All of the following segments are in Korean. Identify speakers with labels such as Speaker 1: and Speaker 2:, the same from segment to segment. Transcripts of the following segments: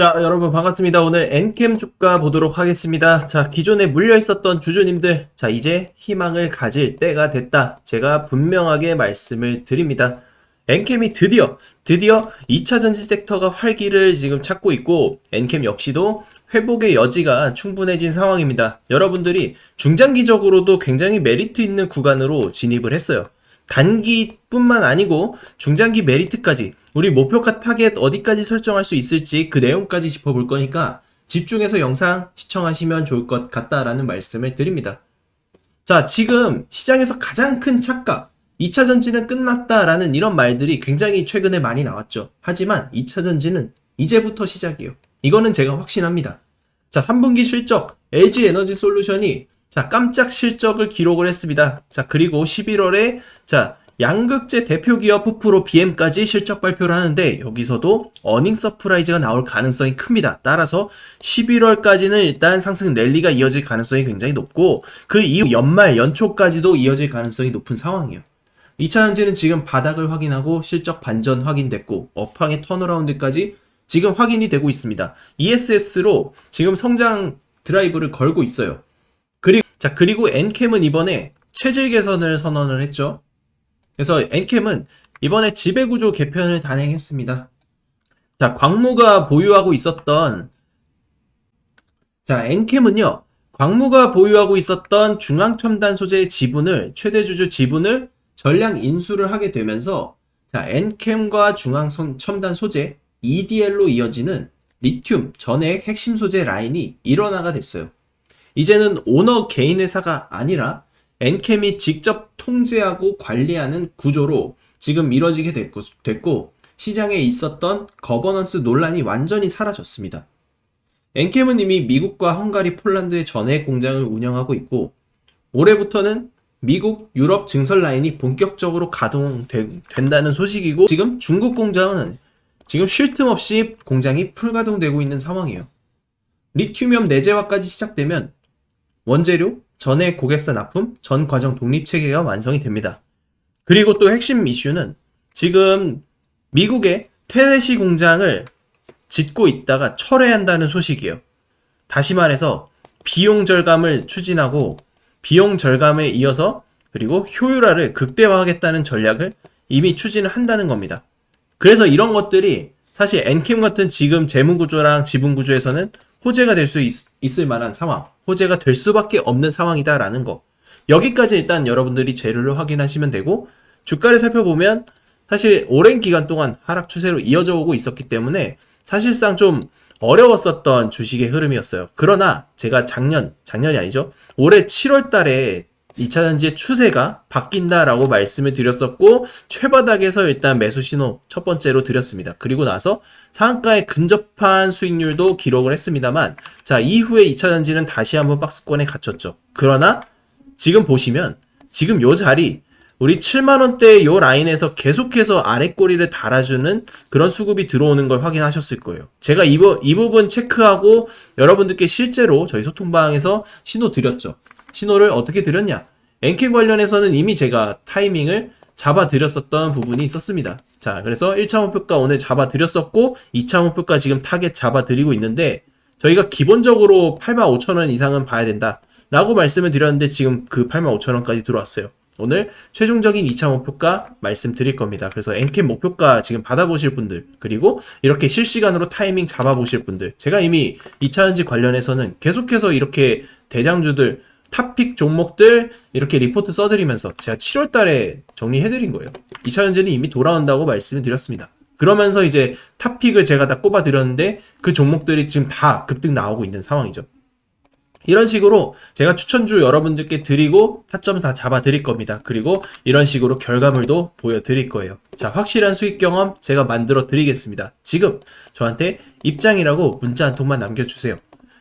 Speaker 1: 자, 여러분 반갑습니다. 오늘 엔캠 주가 보도록 하겠습니다. 자, 기존에 물려 있었던 주주님들, 자, 이제 희망을 가질 때가 됐다. 제가 분명하게 말씀을 드립니다. 엔캠이 드디어, 드디어 2차 전지 섹터가 활기를 지금 찾고 있고, 엔캠 역시도 회복의 여지가 충분해진 상황입니다. 여러분들이 중장기적으로도 굉장히 메리트 있는 구간으로 진입을 했어요. 단기뿐만 아니고 중장기 메리트까지 우리 목표가 타겟 어디까지 설정할 수 있을지 그 내용까지 짚어볼 거니까 집중해서 영상 시청하시면 좋을 것 같다라는 말씀을 드립니다. 자, 지금 시장에서 가장 큰 착각, 2차 전지는 끝났다라는 이런 말들이 굉장히 최근에 많이 나왔죠. 하지만 2차 전지는 이제부터 시작이에요. 이거는 제가 확신합니다. 자, 3분기 실적, LG 에너지 솔루션이 자, 깜짝 실적을 기록을 했습니다. 자, 그리고 11월에 자, 양극재 대표 기업 푸프로 BM까지 실적 발표를 하는데 여기서도 어닝 서프라이즈가 나올 가능성이 큽니다. 따라서 11월까지는 일단 상승 랠리가 이어질 가능성이 굉장히 높고 그 이후 연말 연초까지도 이어질 가능성이 높은 상황이에요. 2차 전지는 지금 바닥을 확인하고 실적 반전 확인됐고 업황의 턴어라운드까지 지금 확인이 되고 있습니다. ESS로 지금 성장 드라이브를 걸고 있어요. 자 그리고 엔캠은 이번에 체질 개선을 선언을 했죠. 그래서 엔캠은 이번에 지배구조 개편을 단행했습니다. 자 광무가 보유하고 있었던 자 엔캠은요 광무가 보유하고 있었던 중앙첨단 소재의 지분을 최대 주주 지분을 전량 인수를 하게 되면서 자 엔캠과 중앙첨단 소재 EDL로 이어지는 리튬 전액 핵심 소재 라인이 일원화가 됐어요. 이제는 오너 개인 회사가 아니라 엔캠이 직접 통제하고 관리하는 구조로 지금 이뤄지게 됐고, 됐고 시장에 있었던 거버넌스 논란이 완전히 사라졌습니다. 엔캠은 이미 미국과 헝가리, 폴란드의 전해 공장을 운영하고 있고 올해부터는 미국, 유럽 증설 라인이 본격적으로 가동된다는 소식이고 지금 중국 공장은 지금 쉴 틈 없이 공장이 풀가동되고 있는 상황이에요. 리튬이엄 내재화까지 시작되면 원재료, 전액 고객사 납품, 전 과정 독립 체계가 완성이 됩니다. 그리고 또 핵심 이슈는 지금 미국의 테네시 공장을 짓고 있다가 철회한다는 소식이에요. 다시 말해서 비용 절감을 추진하고 비용 절감에 이어서 그리고 효율화를 극대화하겠다는 전략을 이미 추진을 한다는 겁니다. 그래서 이런 것들이 사실 엔캠 같은 지금 재무 구조랑 지분 구조에서는 호재가 될 수 있을 만한 상황, 호재가 될 수밖에 없는 상황이다라는 거. 여기까지 일단 여러분들이 재료를 확인하시면 되고 주가를 살펴보면 사실 오랜 기간 동안 하락 추세로 이어져 오고 있었기 때문에 사실상 좀 어려웠었던 주식의 흐름이었어요. 그러나 제가 작년, 작년이 아니죠. 올해 7월 달에 2차 전지의 추세가 바뀐다라고 말씀을 드렸었고 최바닥에서 일단 매수 신호 첫 번째로 드렸습니다. 그리고 나서 상한가에 근접한 수익률도 기록을 했습니다만 자 이후에 2차 전지는 다시 한번 박스권에 갇혔죠. 그러나 지금 보시면 지금 요 자리 우리 7만원대 요 라인에서 계속해서 아래 꼬리를 달아주는 그런 수급이 들어오는 걸 확인하셨을 거예요. 제가 이, 부, 이 부분 체크하고 여러분들께 실제로 저희 소통방에서 신호 드렸죠. 신호를 어떻게 드렸냐? 엔캠 관련해서는 이미 제가 타이밍을 잡아 드렸었던 부분이 있었습니다. 자, 그래서 1차 목표가 오늘 잡아 드렸었고 2차 목표가 지금 타겟 잡아 드리고 있는데 저희가 기본적으로 85,000원 이상은 봐야 된다. 라고 말씀을 드렸는데 지금 그 85,000원까지 들어왔어요. 오늘 최종적인 2차 목표가 말씀드릴 겁니다. 그래서 엔캠 목표가 지금 받아보실 분들, 그리고 이렇게 실시간으로 타이밍 잡아보실 분들, 제가 이미 2차 전지 관련해서는 계속해서 이렇게 대장주들, 탑픽 종목들 이렇게 리포트 써드리면서 제가 7월 달에 정리해드린 거예요. 2차 전지는 이미 돌아온다고 말씀을 드렸습니다. 그러면서 이제 탑픽을 제가 다 꼽아드렸는데 그 종목들이 지금 다 급등 나오고 있는 상황이죠. 이런 식으로 제가 추천주 여러분들께 드리고 타점을 다 잡아 드릴 겁니다. 그리고 이런 식으로 결과물도 보여 드릴 거예요. 자, 확실한 수익 경험 제가 만들어 드리겠습니다. 지금 저한테 입장이라고 문자 한 통만 남겨주세요.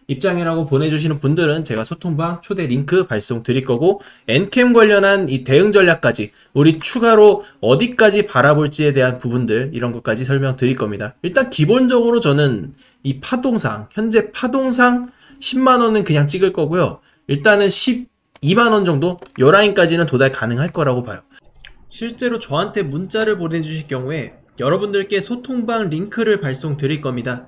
Speaker 1: 입장이라고 보내주시는 분들은 제가 소통방 초대 링크 발송 드릴 거고 엔캠 관련한 이 대응 전략까지 우리 추가로 어디까지 바라볼지에 대한 부분들 이런 것까지 설명 드릴 겁니다. 일단 기본적으로 저는 이 파동상 현재 파동상 10만 원은 그냥 찍을 거고요. 일단은 12만 원 정도 요 라인까지는 도달 가능할 거라고 봐요. 실제로 저한테 문자를 보내주실 경우에 여러분들께 소통방 링크를 발송 드릴 겁니다.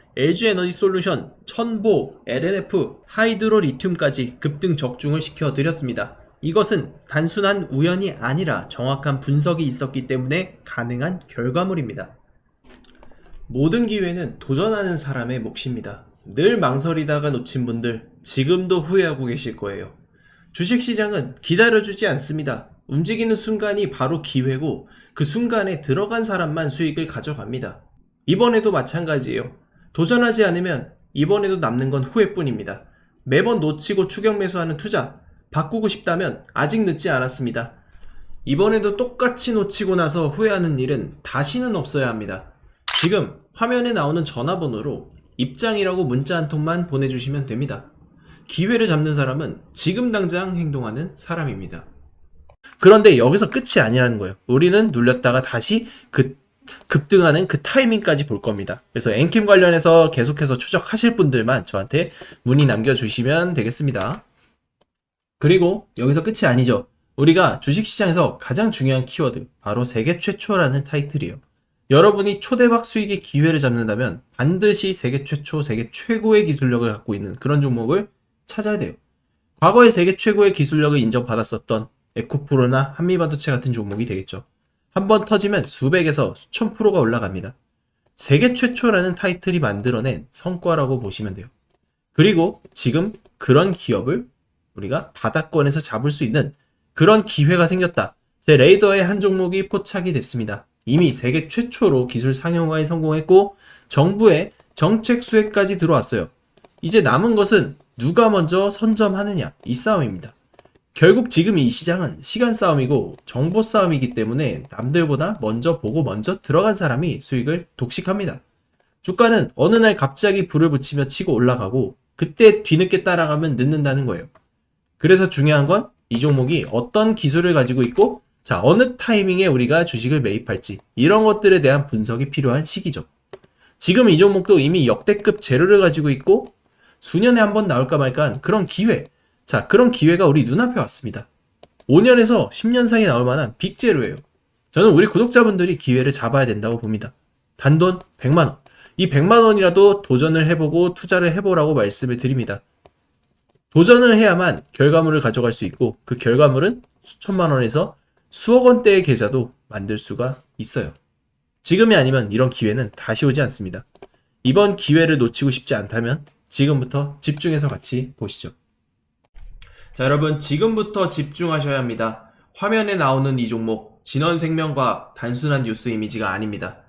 Speaker 1: LG 에너지 솔루션, 천보, LNF, 하이드로 리튬까지 급등 적중을 시켜드렸습니다. 이것은 단순한 우연이 아니라 정확한 분석이 있었기 때문에 가능한 결과물입니다. 모든 기회는 도전하는 사람의 몫입니다. 늘 망설이다가 놓친 분들 지금도 후회하고 계실 거예요. 주식시장은 기다려주지 않습니다. 움직이는 순간이 바로 기회고 그 순간에 들어간 사람만 수익을 가져갑니다. 이번에도 마찬가지예요. 도전하지 않으면 이번에도 남는 건 후회뿐입니다. 매번 놓치고 추격 매수하는 투자 바꾸고 싶다면 아직 늦지 않았습니다. 이번에도 똑같이 놓치고 나서 후회하는 일은 다시는 없어야 합니다. 지금 화면에 나오는 전화번호로 입장이라고 문자 한 통만 보내주시면 됩니다. 기회를 잡는 사람은 지금 당장 행동하는 사람입니다. 그런데 여기서 끝이 아니라는 거예요. 우리는 눌렸다가 다시 그 급등하는 그 타이밍까지 볼 겁니다. 그래서 엔캠 관련해서 계속해서 추적하실 분들만 저한테 문의 남겨주시면 되겠습니다. 그리고 여기서 끝이 아니죠. 우리가 주식시장에서 가장 중요한 키워드, 바로 세계 최초라는 타이틀이에요. 여러분이 초대박 수익의 기회를 잡는다면 반드시 세계 최초, 세계 최고의 기술력을 갖고 있는 그런 종목을 찾아야 돼요. 과거에 세계 최고의 기술력을 인정받았었던 에코프로나 한미반도체 같은 종목이 되겠죠. 한 번 터지면 수백에서 수천 프로가 올라갑니다. 세계 최초라는 타이틀이 만들어낸 성과라고 보시면 돼요. 그리고 지금 그런 기업을 우리가 바닥권에서 잡을 수 있는 그런 기회가 생겼다. 제 레이더의 한 종목이 포착이 됐습니다. 이미 세계 최초로 기술 상용화에 성공했고 정부의 정책 수혜까지 들어왔어요. 이제 남은 것은 누가 먼저 선점하느냐 이 싸움입니다. 결국 지금 이 시장은 시간 싸움이고 정보 싸움이기 때문에 남들보다 먼저 보고 먼저 들어간 사람이 수익을 독식합니다. 주가는 어느 날 갑자기 불을 붙이며 치고 올라가고 그때 뒤늦게 따라가면 늦는다는 거예요. 그래서 중요한 건 이 종목이 어떤 기술을 가지고 있고 자 어느 타이밍에 우리가 주식을 매입할지 이런 것들에 대한 분석이 필요한 시기죠. 지금 이 종목도 이미 역대급 재료를 가지고 있고 수년에 한 번 나올까 말까 한 그런 기회 자, 그런 기회가 우리 눈앞에 왔습니다. 5년에서 10년 사이에 나올 만한 빅제로예요. 저는 우리 구독자분들이 기회를 잡아야 된다고 봅니다. 단돈 100만원. 이 100만원이라도 도전을 해보고 투자를 해보라고 말씀을 드립니다. 도전을 해야만 결과물을 가져갈 수 있고 그 결과물은 수천만원에서 수억 원대의 계좌도 만들 수가 있어요. 지금이 아니면 이런 기회는 다시 오지 않습니다. 이번 기회를 놓치고 싶지 않다면 지금부터 집중해서 같이 보시죠. 자, 여러분, 지금부터 집중하셔야 합니다. 화면에 나오는 이 종목, 진원생명과학, 단순한 뉴스 이미지가 아닙니다.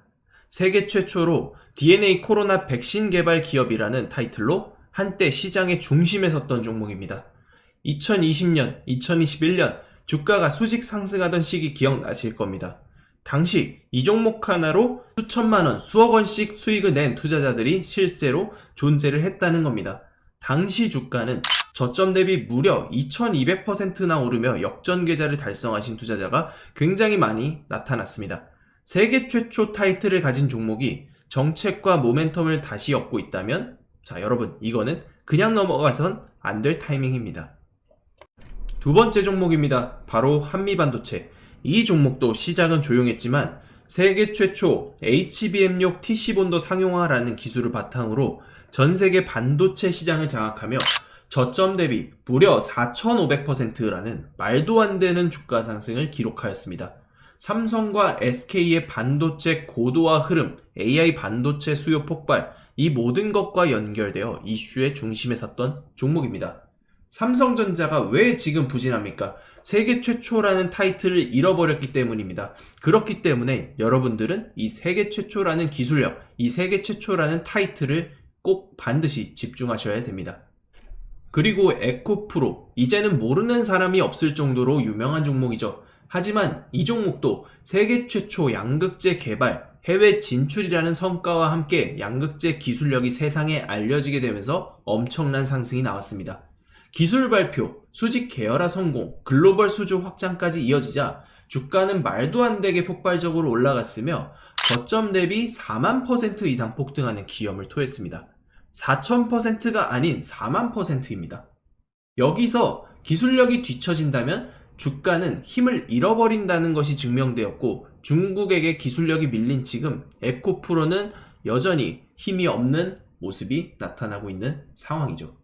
Speaker 1: 세계 최초로 DNA 코로나 백신 개발 기업이라는 타이틀로 한때 시장의 중심에 섰던 종목입니다. 2020년, 2021년 주가가 수직 상승하던 시기 기억나실 겁니다. 당시 이 종목 하나로 수천만 원, 수억 원씩 수익을 낸 투자자들이 실제로 존재를 했다는 겁니다. 당시 주가는 저점 대비 무려 2200%나 오르며 역전 계좌를 달성하신 투자자가 굉장히 많이 나타났습니다. 세계 최초 타이틀을 가진 종목이 정책과 모멘텀을 다시 얻고 있다면 자 여러분 이거는 그냥 넘어가선 안 될 타이밍입니다. 두 번째 종목입니다. 바로 한미반도체. 이 종목도 시작은 조용했지만 세계 최초 HBM6 TC본도 상용화라는 기술을 바탕으로 전 세계 반도체 시장을 장악하며 저점 대비 무려 4,500%라는 말도 안 되는 주가 상승을 기록하였습니다. 삼성과 SK의 반도체 고도화 흐름, AI 반도체 수요 폭발, 이 모든 것과 연결되어 이슈의 중심에 섰던 종목입니다. 삼성전자가 왜 지금 부진합니까? 세계 최초라는 타이틀을 잃어버렸기 때문입니다. 그렇기 때문에 여러분들은 이 세계 최초라는 기술력, 이 세계 최초라는 타이틀을 꼭 반드시 집중하셔야 됩니다. 그리고 에코프로, 이제는 모르는 사람이 없을 정도로 유명한 종목이죠. 하지만 이 종목도 세계 최초 양극재 개발, 해외 진출이라는 성과와 함께 양극재 기술력이 세상에 알려지게 되면서 엄청난 상승이 나왔습니다. 기술 발표, 수직 계열화 성공, 글로벌 수주 확장까지 이어지자 주가는 말도 안 되게 폭발적으로 올라갔으며 거점 대비 4만 퍼센트 이상 폭등하는 기염을 토했습니다. 4,000%가 아닌 4만 퍼센트입니다. 여기서 기술력이 뒤처진다면 주가는 힘을 잃어버린다는 것이 증명되었고 중국에게 기술력이 밀린 지금 에코프로는 여전히 힘이 없는 모습이 나타나고 있는 상황이죠.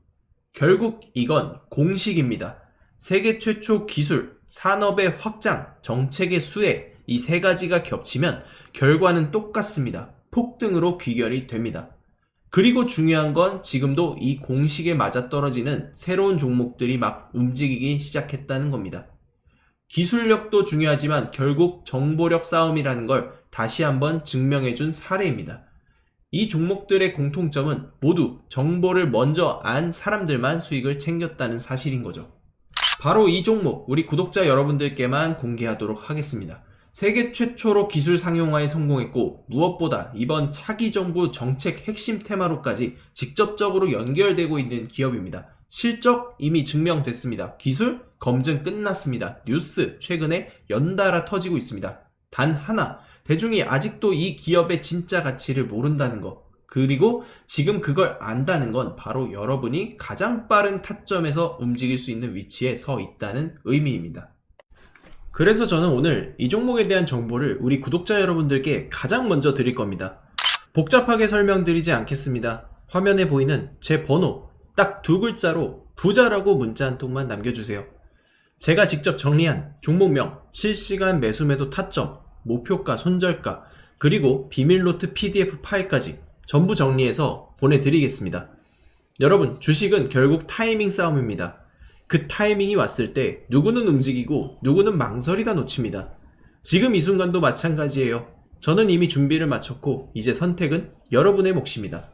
Speaker 1: 결국 이건 공식입니다. 세계 최초 기술, 산업의 확장, 정책의 수혜, 이 세 가지가 겹치면 결과는 똑같습니다. 폭등으로 귀결이 됩니다. 그리고 중요한 건 지금도 이 공식에 맞아떨어지는 새로운 종목들이 막 움직이기 시작했다는 겁니다. 기술력도 중요하지만 결국 정보력 싸움이라는 걸 다시 한번 증명해준 사례입니다. 이 종목들의 공통점은 모두 정보를 먼저 안 사람들만 수익을 챙겼다는 사실인 거죠. 바로 이 종목 우리 구독자 여러분들께만 공개하도록 하겠습니다. 세계 최초로 기술 상용화에 성공했고 무엇보다 이번 차기 정부 정책 핵심 테마로까지 직접적으로 연결되고 있는 기업입니다. 실적 이미 증명됐습니다. 기술 검증 끝났습니다. 뉴스 최근에 연달아 터지고 있습니다. 단 하나 대중이 아직도 이 기업의 진짜 가치를 모른다는 것 그리고 지금 그걸 안다는 건 바로 여러분이 가장 빠른 타점에서 움직일 수 있는 위치에 서 있다는 의미입니다. 그래서 저는 오늘 이 종목에 대한 정보를 우리 구독자 여러분들께 가장 먼저 드릴 겁니다. 복잡하게 설명드리지 않겠습니다. 화면에 보이는 제 번호 딱 두 글자로 부자라고 문자 한 통만 남겨주세요. 제가 직접 정리한 종목명, 실시간 매수 매도 타점, 목표가, 손절가, 그리고 비밀노트 PDF 파일까지 전부 정리해서 보내드리겠습니다. 여러분, 주식은 결국 타이밍 싸움입니다. 그 타이밍이 왔을 때 누구는 움직이고 누구는 망설이다 놓칩니다. 지금 이 순간도 마찬가지예요. 저는 이미 준비를 마쳤고 이제 선택은 여러분의 몫입니다.